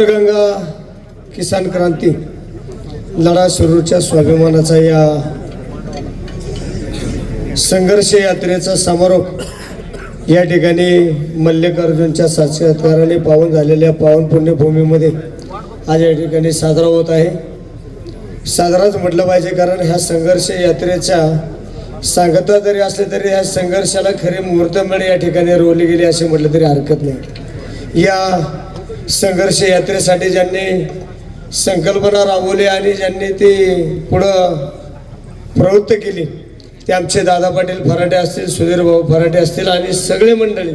गंगा किसान क्रांती लढा सुरूच्या स्वाभिमानाचा या संघर्ष यात्रेचा समारोप या ठिकाणी मल्लिकार्जुनच्या साक्षात्काराने पावन झालेल्या पावन पुण्यभूमीमध्ये आज या ठिकाणी साजरा होत आहे. साजराच म्हटलं पाहिजे कारण ह्या संघर्ष यात्रेच्या सांगता जरी असले तरी ह्या संघर्षाला खरी मुहूर्तमेळ या ठिकाणी रोवली गेली असे म्हटलं तरी हरकत नाही. या संघर्ष यात्रेसाठी ज्यांनी संकल्पना राबवली आणि ज्यांनी ती पुढं प्रवृत्त केली ते आमचे दादा पाटील फराटे असतील सुधीर भाऊ फराटे असतील आणि सगळे मंडळी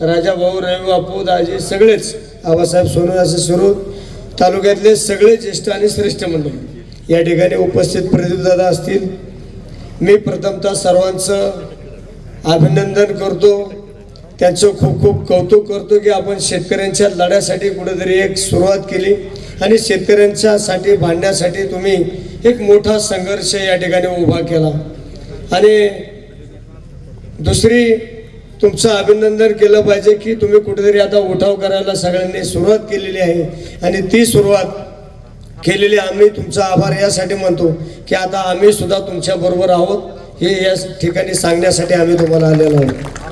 राजा भाऊ रवी बापू दाजी सगळेच आबासाहेब सोनू असे सुरू तालुक्यातले सगळे ज्येष्ठ आणि श्रेष्ठ मंडळी. या ठिकाणी उपस्थित प्रदीप दादा असतील. मी प्रथमतः सर्वांचं अभिनंदन करतो. त्यांचं खूप खूप कौतुक करतो की आपण शेतकऱ्यांच्या लढ्यासाठी कुठेतरी एक सुरुवात केली आणि शेतकऱ्यांच्यासाठी भांडण्यासाठी तुम्ही एक मोठा संघर्ष या ठिकाणी उभा केला. आणि दुसरी तुमचं अभिनंदन केलं पाहिजे की तुम्ही कुठेतरी आता उठाव करायला सगळ्यांनी सुरुवात केलेली आहे. आणि ती सुरुवात केलेली आम्ही तुमचा आभार यासाठी म्हणतो की आता आम्ही सुद्धा तुमच्याबरोबर आहोत. हे या ठिकाणी सांगण्यासाठी आम्ही तुम्हाला आलेलो आहोत.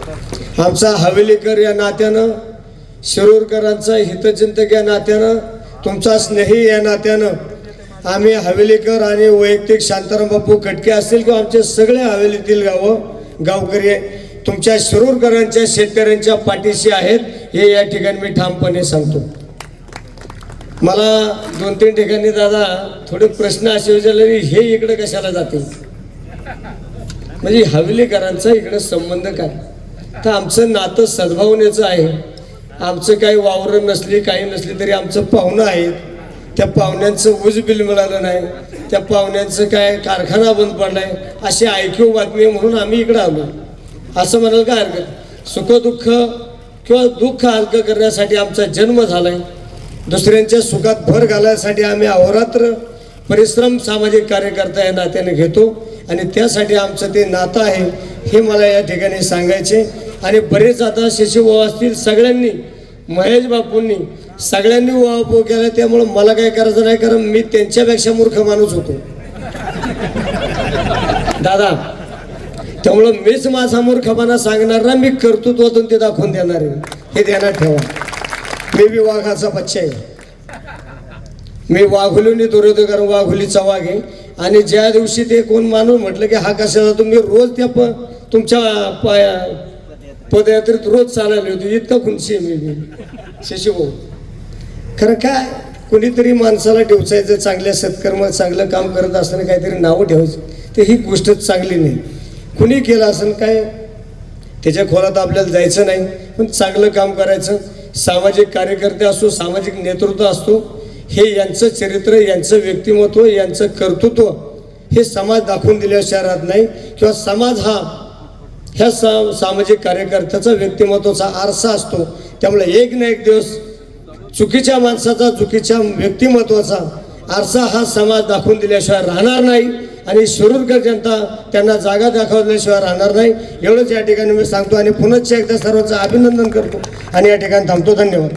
आमचा हवेलीकर या नात्यानं शिरूरकरांचा हितचिंतक या नात्यानं तुमचा स्नेही या नात्यानं आम्ही हवेलीकर आणि वैयक्तिक शांताराम बापू खटके असतील किंवा आमचे सगळे हवेलीतील गावं गावकरी तुमच्या शिरूरकरांच्या शेतकऱ्यांच्या पाठीशी आहेत हे या ठिकाणी मी ठामपणे सांगतो. मला दोन तीन ठिकाणी दादा थोडे प्रश्न असे विचारले की हे इकडे कशाला जातील? म्हणजे हवेलीकरांचा इकडे संबंध काय? तर आमचं नातं सद्भावनेचं आहे. आमचं काही वावरं नसली काही नसली तरी आमचं पाहुणं आहेत. त्या पाहुण्यांचं ऊज बिल मिळालं नाही. त्या पाहुण्यांचं काय कारखाना बंद पडलाय अशी ऐकीव बातमी आहे म्हणून आम्ही इकडं आलो. असं म्हणाल काय हरकत? सुखदुःख किंवा दुःख हलकं करण्यासाठी आमचा जन्म झालाय. दुसऱ्यांच्या सुखात भर घालायसाठी आम्ही अहोरात्र परिश्रम सामाजिक कार्यकर्ता या नात्याने घेतो. आणि त्यासाठी आमचं ते नातं आहे हे मला या ठिकाणी सांगायचे. आणि बरेच आता शिशुभाऊ असतील सगळ्यांनी महेश बापूंनी सगळ्यांनी उहापोह केला. त्यामुळं मला काय करायचं नाही कारण मी त्यांच्यापेक्षा मूर्ख माणूस होतो. दादा त्यामुळं मीच माझा मूर्खपणा सांगणार ना मी कर्तृत्वातून ते दाखवून देणार आहे. हे ध्यानात ठेवा. मी बी वाघाचा बच्चा आहे. मी वाघुलीने दुरवतो कारण वाघुलीचा वाघ आहे. आणि ज्या दिवशी ते कोण माणूस म्हटलं की हा कशाला तुम्ही रोज त्या प तुमच्या पाया पदयात्रेत रोज चालायला होती इतका खुनशी आहे मी. शशीभाऊ. खरं काय? कोणीतरी माणसाला ठेवचायचं चांगल्या सत्कर्म चांगलं काम करत असताना काहीतरी नावं ठेवायचं. तर ही गोष्टच चांगली नाही. कुणी केलं असं काय? त्याच्या खोलात आपल्याला जायचं नाही. पण चांगलं काम करायचं. सामाजिक कार्यकर्ते असतो सामाजिक नेतृत्व असतो हे यांचं चरित्र यांचं व्यक्तिमत्व यांचं कर्तृत्व हे समाज दाखवून दिल्याशिवाय राहत नाही. किंवा समाज हा ह्या सा सामाजिक कार्यकर्त्याचा व्यक्तिमत्वाचा आरसा असतो. त्यामुळे एक ना एक दिवस चुकीच्या माणसाचा चुकीच्या व्यक्तिमत्वाचा आरसा हा समाज दाखवून दिल्याशिवाय राहणार नाही आणि शिरूरकर जनता त्यांना जागा दाखवल्याशिवाय राहणार नाही. एवढंच या ठिकाणी मी सांगतो आणि पुनश्च एकदा सर्वांचं अभिनंदन करतो. आणि या ठिकाणी थांबतो. धन्यवाद.